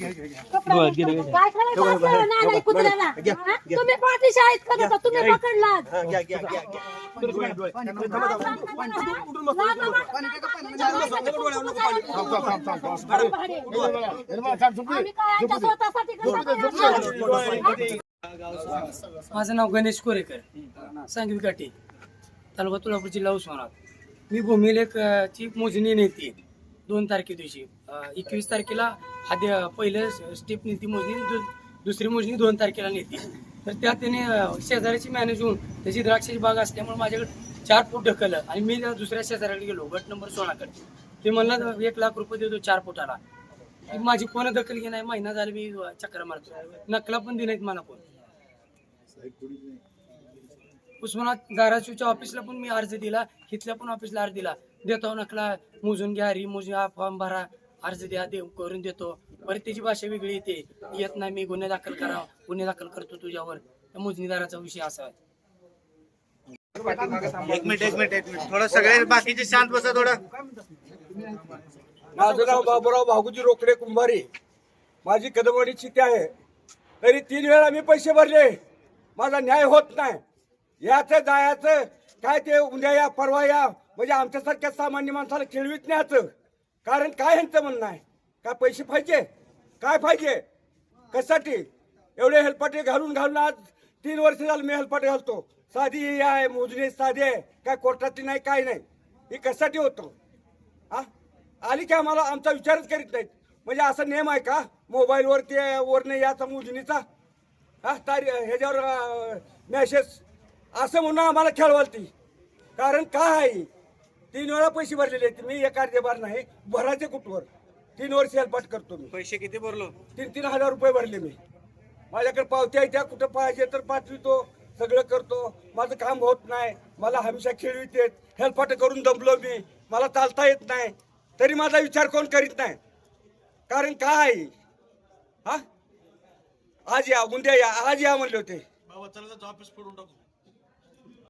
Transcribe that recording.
काय करायचं? असलं नाही नाही कुत्र्याला. हा? तुम्ही पाठीशी आहेत का आता तुम्ही पकडलात. करतो? माझं नाव गणेश कोरेकर. सांगवी काठी तालुका तुळापूर जिल्हा उस्मानाबाद. मी भूमिलेखची मोजणी नेते. दोन तारखे दिवशी. एकवीस तारखेला आधी पहिलं स्टेप नेती मोजणी दु- दुसरी मोजणी दोन तारखेला नेते. तर त्यात त्याने शेजाऱ्याची मॅनेज होऊन त्याची द्राक्षाची बाग असल्यामुळे माझ्याकडे चार फूट ढकललं आणि मी त्या दुसऱ्या शेजाऱ्याकडे गेलो गट नंबर सोळाकडे. ते म्हणला एक लाख रुपये देतो चार फुटाला. माझी कोण दखल घे नाही महिना झाला मी चक्र मारतो नकला पण दिले मला कोण. उस्मानात धाराशिवच्या ऑफिसला पण मी अर्ज दिला इथल्या पण ऑफिसला अर्ज दिला. देतो नकला मोजून घ्या री मोजून हा फॉर्म भरा अर्ज द्या देव करून देतो. परत त्याची भाषा वेगळी येते. येत नाही मी गुन्हे दाखल करा गुन्हे दाखल करतो तुझ्यावर. मोजणीदाराचा विषय असा आहे. एक मिनिट एक मिनिट एक मिनिट. थोडं सगळे बाकीचे शांत बसा थोडं. माझं नाव बाबूराव भागुजी रोकडे कुंभारी. माझी कदमवाडी चिती आहे. तरी तीन वेळा मी पैसे भरले. माझा न्याय होत नाही. याचं जायचं काय ते उद्या या परवा या म्हणजे आमच्यासारख्या सामान्य माणसाला खेळवीत न्यायचं कारण काय ह्यांचं म्हणणं आहे? काय पैसे पाहिजे? काय पाहिजे? कशासाठी? एवढे हेलपाटे घालून घालून आज तीन वर्ष झालं मी हेलपाटे घालतो. साधी ही आहे मोजणी साधी आहे. काय कोर्टातली नाही काय नाही. ही कशासाठी होतो? हा आली की आम्हाला आमचा विचारच करीत नाहीत. म्हणजे असा नियम आहे का? मोबाईलवरती वरने याचा मोजणीचा? हा तारी ह्याच्यावर मॅसेज असं म्हणून आम्हाला खेळवालती. कारण का आहे? तीन वेळा पैसे भरलेले आहेत. मी एका बार नाही भरायचे कुठवर? तीन वर्ष हेलपाट करतो मी. पैसे किती भरलो? तीन तीन हजार रुपये भरले मी. माझ्याकडे पावत्या त्या कुठं पाहिजे तर पाठवितो सगळं करतो. माझं काम होत नाही मला हमेशा खेळवित येत हेल्पाट करून दमलो मी मला चालता येत नाही. तरी माझा विचार कोण करीत नाही? कारण काय? हा? आज या उद्या या आज या म्हणले होते. बाबा चला ऑफिस फोडून टाकू.